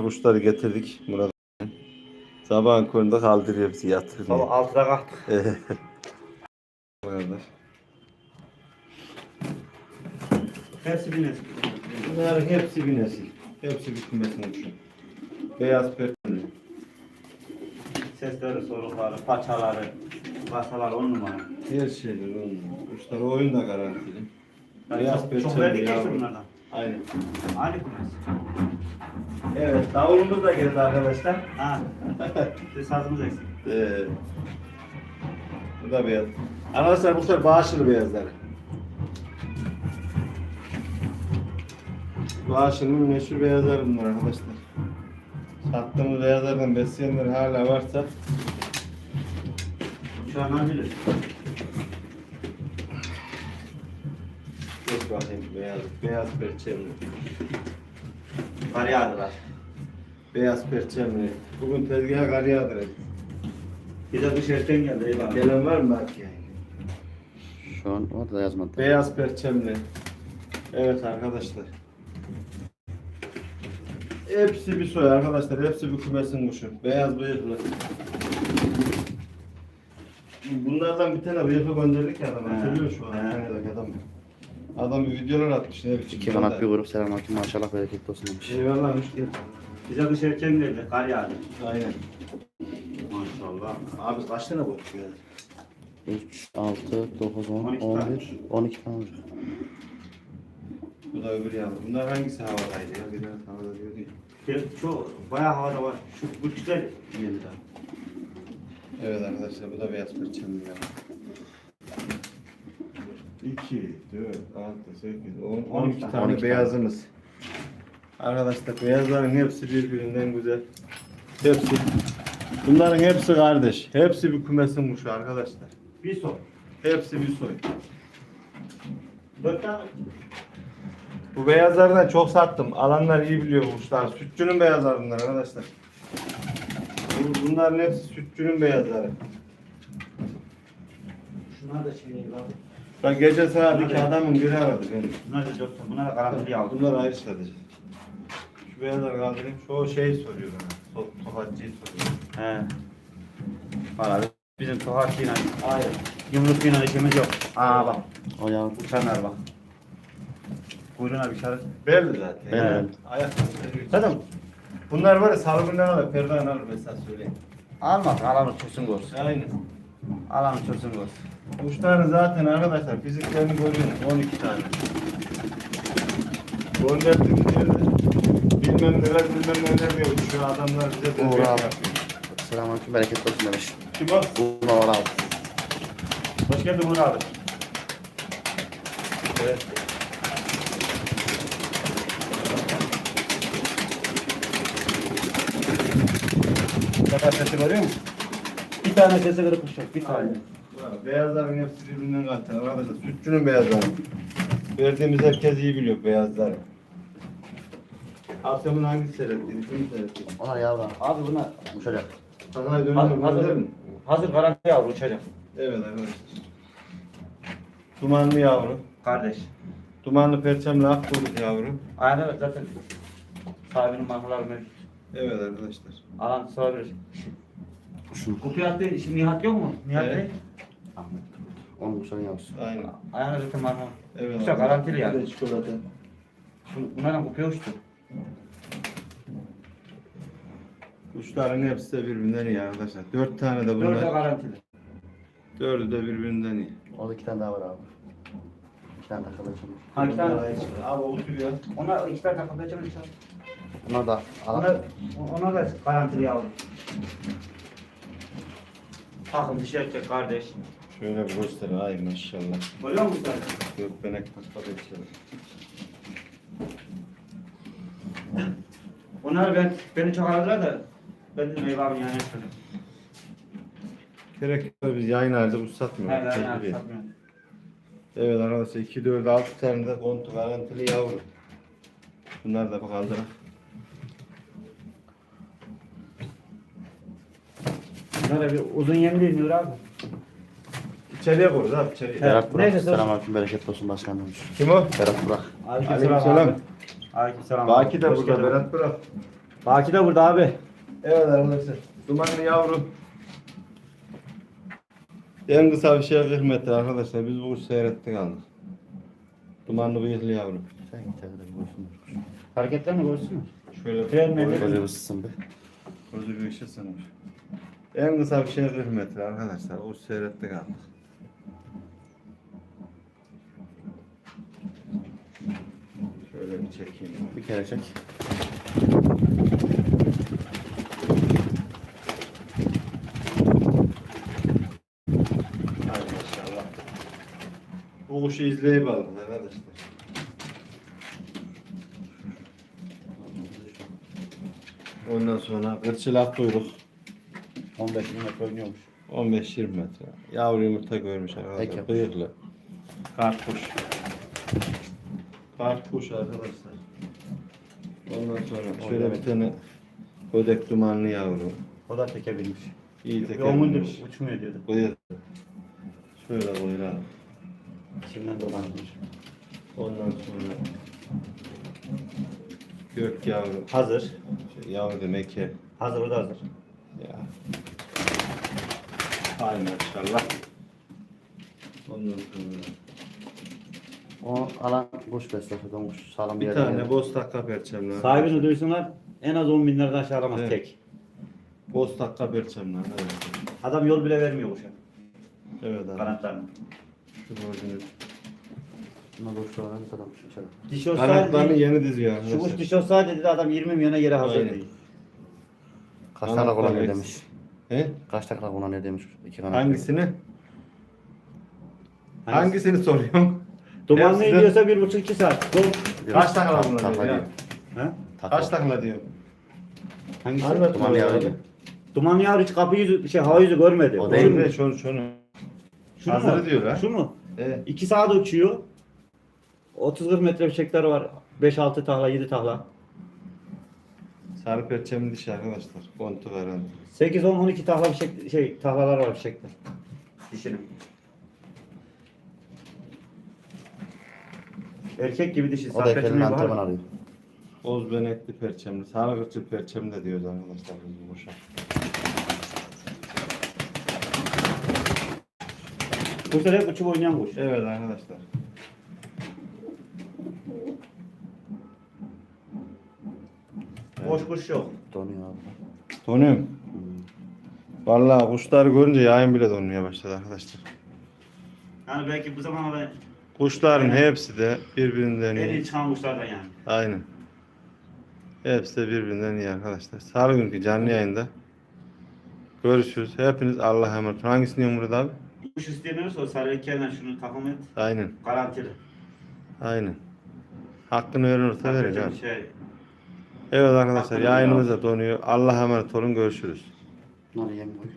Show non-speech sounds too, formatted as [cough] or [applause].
Kuşları getirdik Murat. Sabahın köründe kaldırıyor bizi yatırmıyor. Sabah altıda kalktık. Kardeş. [laughs] Hepsi bir nesil. Bunların hepsi bir nesil. Hepsi bir kümesin kuşu. Beyaz perçemli. Sesleri, solukları, paçaları, basalar on numara. Her şeyler onun. Kuşlar oyun da garantili. Yani Beyaz çok, perçemli çok verdik yavru. bunlardan. Aynen. Aynı kumes. Evet davulumuz da geldi arkadaşlar. Ha. [laughs] Sazımız eksik. Ee, bu da beyaz. Arkadaşlar bu sefer bağışılı beyazları. Bağışı'nın meşhur beyazları bunlar arkadaşlar. Sattığımız beyazlardan besleyenler hala varsa Şu an bilir. bakayım beyaz, beyaz perçemli. Kar yağdılar. Beyaz perçemli. Bugün tezgaha kar yağdıracak. Bir de erken geldi eyvallah. Gelen var mı belki yani? Şu an orada yazmadı. Beyaz perçemli. Evet arkadaşlar. Hepsi bir soy arkadaşlar. Hepsi bir kümesin kuşu. Beyaz bıyıklı. Bunlardan bir tane bıyıklı gönderdik ya adam. He. Hatırlıyor şu an. He. Adam. Adam bir videolar atmış. Ne biçim. İki kanat bir grup selamünaleyküm maşallah bereketli olsun demiş. Eyvallah geldin. Bize kış erken geldi. Kar yağdı. Aynen. Maşallah. Abi kaç tane bu? 3, 6, 9, 10, 12 11, tane. 12 tane olacak. Bu da öbür yavru. Bunlar hangisi havadaydı ya? Biraz havada diyor değil. Gel, Çok bayağı havada var. Şu bu güzel geldi daha. Evet arkadaşlar bu da beyaz perçemli ya. 2, 4, 6, 8, 10, 12 tane 12 tane. beyazımız. Arkadaşlar beyazların hepsi birbirinden güzel. Hepsi. Bunların hepsi kardeş. Hepsi bir kümesin kuşu arkadaşlar. Bir son. Hepsi bir soy. Tane. Bu beyazlardan çok sattım. Alanlar iyi biliyor bu kuşlar. Sütçünün beyazları bunlar arkadaşlar. Bu- Bunların hepsi sütçünün beyazları. Şunlar da değil abi. Ben gece saat 2 adamın biri aradı beni. Bunlar da dört tane. Bunlar da karanfil aldım. Bunlar ayrı sadece. Şu beyazları kaldırayım. Çoğu şey soruyor bana. So Tokatçıyı soruyor. He. Valla bizim tohakçıyla, Aynen. yumrukluyla işimiz yok. Aa bak. O yavru. Uçanlar bak. Kuyruğuna bir işaret. Belli zaten. Belli. Yani. Ayak Zaten bunlar var ya salgından alır, perdan alır mesela söyleyeyim. Almak, alanı çöksün görsün. Aynen. Alanı çöksün görsün. Kuşların zaten arkadaşlar fiziklerini görüyorsunuz 12 tane. Gönderdik yerde. Bilmem neler bilmem neler diyor şu adamlar bize de Uğur abi. yapıyor. Selamünaleyküm bereketli olsun demiş. Kim o? Uğur var abi. Hoş geldin Uğur abi. Evet. Kadar sesi görüyor musun? Bir tane sesi kırıkmış yok, bir tane. Beyazların hepsi birbirinden kalite. Arkadaşlar sütçünün beyazları. Verdiğimiz herkes iyi biliyor beyazları. Akşamın hangisi seyrettiniz? Kimi seyrettiniz? Onlar yavru. Abi bunlar Uçacak. Sakına hazır, dönüyorum. hazır, hazır garanti yavru uçacak. Evet arkadaşlar. Dumanlı yavru. Kardeş. Dumanlı perçemli akbulut yavru. Aynen öyle zaten sahibinin markaları mevcut. Evet arkadaşlar. Alan sorabilir. Şu. Kutuyu attı, şimdi Nihat yok mu? Nihat Evet. Bey. Ahmet. Onun kuşların yavrusu. Aynen. Aynen zaten marka. Evet. Uçak garantili yani. Bir de çikolata. Bu- Bunlardan kutuya uçtu. Kuşların hepsi de birbirinden iyi arkadaşlar. Dört tane de Dört de bunlar. garantili. Dördü de birbirinden iyi. Orada iki tane daha var abi. İki tane takılı açılmış. Hangi tane? Abi oturuyor. Onlar iki tane takıldı açalım inşallah. Bunlar da alan. onlar da garantili yavrum. Takım dişi erkek kardeş. Şöyle bir gösterin. Ay maşallah. Görüyor musun sen? Gökbenek patladı içeri. Onlar ben, beni çok aradılar da ben dedim eyvallah yani. Gerek yok biz yayın harcı bu satmıyoruz. ben Tecrübe. yani satmıyorum. Evet arkadaşlar 2, 4, 6 tane de kontu garantili yavru. Bunlar da bakalım. Bir uzun yemli Nur abi. İçeriye koyuz abi içeriye. Berat Burak. Neyse, Selamünaleyküm bereketli olsun başkan demiş. Kim o? Berat Burak. Aleykümselam. Abi. Aleykümselam. Baki de Hoş burada geldin. Berat bırak. Baki de burada abi. Evet arkadaşlar. Dumanlı yavru. En kısa bir şey 40 metre arkadaşlar. Biz bu kuşu seyrettik aldık. Dumanlı bıyıklı yavru. Sen git evde bir boşun. Hareketlerini görsün. Şöyle Tren mi? Böyle ısıtsın be. Gözü bir ışık sınmış. En kısa bir şey 40 metre arkadaşlar. O seyrettik aldık. Şöyle bir çekeyim. Bir kere çek. Hay maşallah. Bu kuşu izleyip aldık arkadaşlar. Ondan sonra kırçılak kuyruk. 15 metre oynuyormuş. 15-20 metre. Yavru yumurta görmüş Peki. arkadaşlar. Bıyıklı. Kartkuş. Kartkuş arkadaşlar. Ondan sonra şöyle bir tane ödek dumanlı yavru. O da tekebilmiş. İyi Yoğundur tekerlemiş. uçmuyor diyordu. Bıyık. Şöyle koyalım. İçinden dolanmış. Ondan sonra gök yavru. Hazır. Şey, yavru demek ki. Hazır o da hazır. Ya. Hay maşallah. Ondan O alan kuş beslesi. Kuş sağlam bir bir yerde. tane geldi. bostakka perçemli. Sahibini duysunlar en az 10 bin liradan aşağı alamaz Evet. tek. Bostakka perçemli. Evet. Adam yol bile vermiyor kuşa. Evet abi. Kanatlarını. Şu gördüğünüz. Buna kuş olan adam içeri. Diş Kanatlarını yeni diziyor şu kuş arkadaşlar. diş olsaydı dedi adam 20 milyona geri hazır Aynen. değil. Kaç tane kullanıyor eksik. demiş. He? Kaç tane kullanıyor demiş. İki kanat. Hangisini? Hangisi? Hangisini soruyorum? Dumanlı Hepsi de- diyorsa bir buçuk iki saat. Dur. Kaç takla Tak- kullanıyor takla ya? diyor. Ha? Kaç takla diyor? Hangisi? Anlat yavru. abi. Dumanlı yavru hiç kapı yüzü, şey hava yüzü görmedi. O değil mi? Şunu, şunu, şunu. Şu Hazırı mu? diyor ha. Şu mu? Evet. 2 saat uçuyor. 30-40 metre fişekleri var. 5-6 tahla, 7 tahla. Sarı perçemli dişi arkadaşlar. Kontu garanti. 8-10-12 tahla fişek, şey, tahlalar var fişekler. Dişinin. Erkek gibi dişi. O da ekranın var. antrenman arıyor. Oz benekli perçemli. Sarı kırçıl perçemli de diyoruz arkadaşlar biz bu kuşa. Kuşlar hep uçup oynayan kuş. Evet arkadaşlar. Boş kuş yok. Donuyor abi. Donuyorum. Hmm. Vallahi kuşları görünce yayın bile donmaya başladı arkadaşlar. Yani belki bu zamana da Kuşların Aynen. hepsi de birbirinden en iyi iyi. çıkan kuşlardan yani. Aynen. Hepsi de birbirinden iyi arkadaşlar. Salı günkü canlı yayında. Görüşürüz. Hepiniz Allah'a emanet olun. Hangisini Murat abi? Kuş isteniyorsa o sarı erkeğinden şunu takım et. Aynen. Garantili. Aynen. Hakkını verirse vereceğim. Şey, Evet arkadaşlar yayınımız da donuyor. Allah'a emanet olun. Görüşürüz. Yem koy.